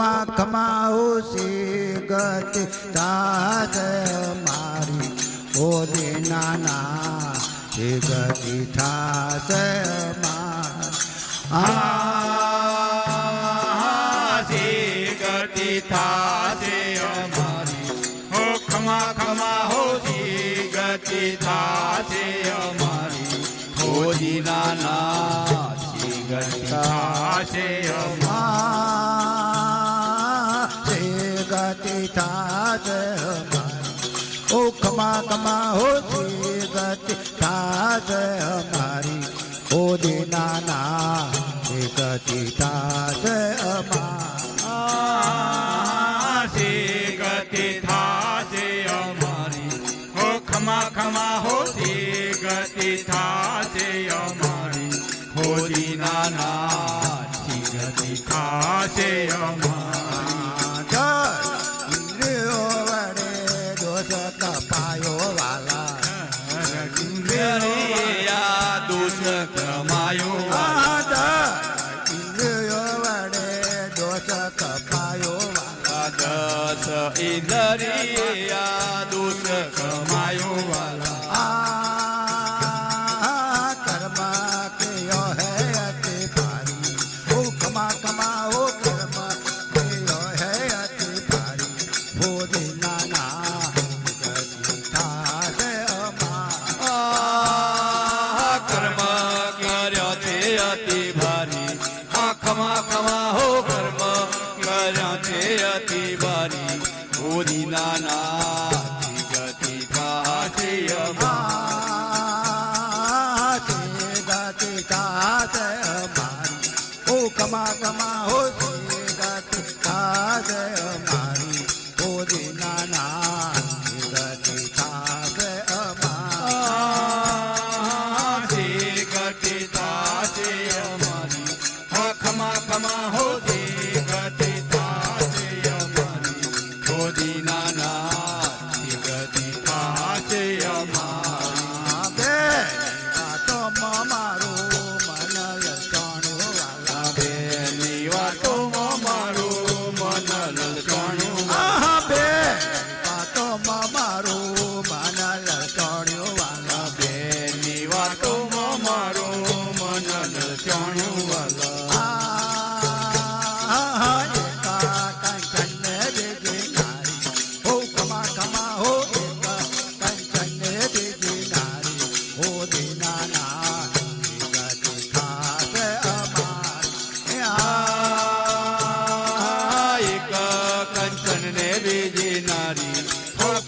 ખમા ખમા ઓસી ગતિ તાસ મારી. ઓ દીનાના એ ગતિ થાસ મારી. ગતિ થાશે અમારી હો ખમા ખમા હો ગતિ થાશે અમારી હો દીનાના મારી ઓ ખમા ખમા હો ગતિ થાસ અમારી. ઓ દીનાના એ ગતિ થાસ અમારી. ગતિ થાજ અમારી. હો ખમા ખમા હો ગતિ થાજ અમારી. હો દીનાના જે ગતિ થાશે ઇન્દ્રિયા દોષ કમાયો વાલા આ કર્મ કયો હે અતિ ભારી ઓ કમા કમા ઓ કર્મ કયો હે અતિ ભારી ઓ દિનાના ગતિ થાશે અમા આ કર્મ કર્યો છે અતિ ભારી આ ખમા ખમા હો કર્મ કર્યો છે કમા કમા હો ਚੋਣਿਓ ਵਾਲਾ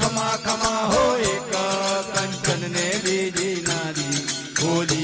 ખમા ખમા હોય કંચન ને બીજી નારી બોલી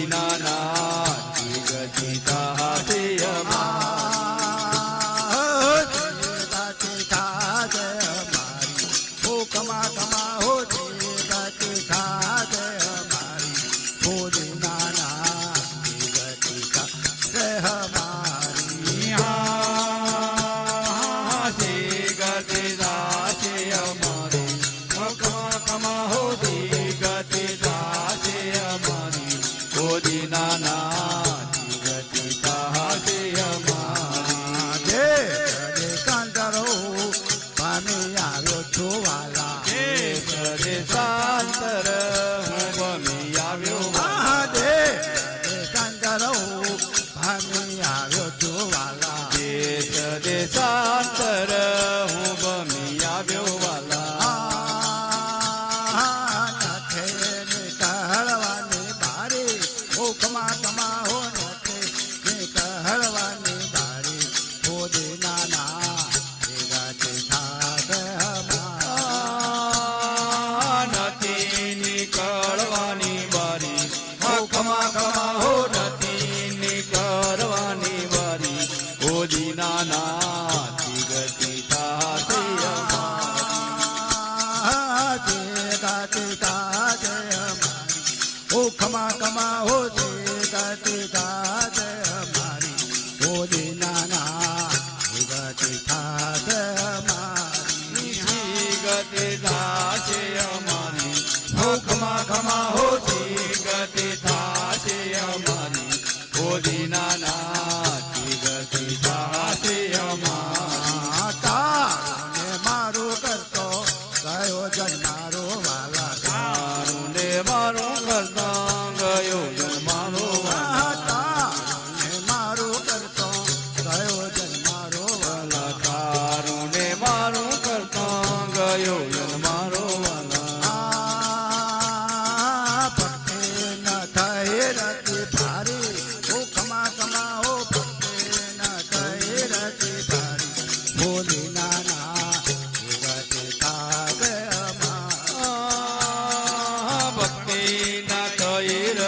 is I.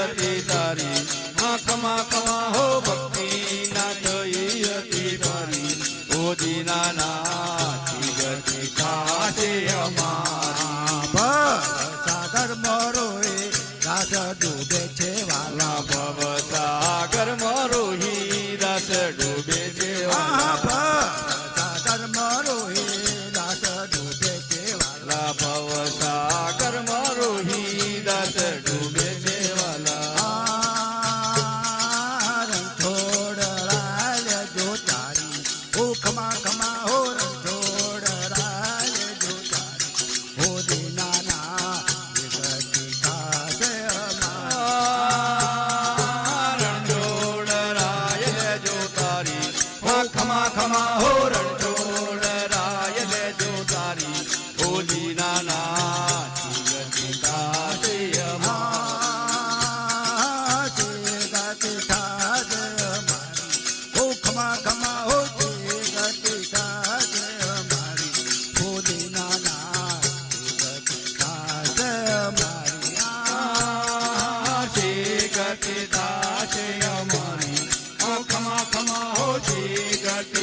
હતી તારી માં ખમા ખમા હો ભક્તિ ના થઈ હતી તારી ઓજી ના નાથી ગતિ અમારા સાગર મરોએ રાજા ડૂબે છે વાલા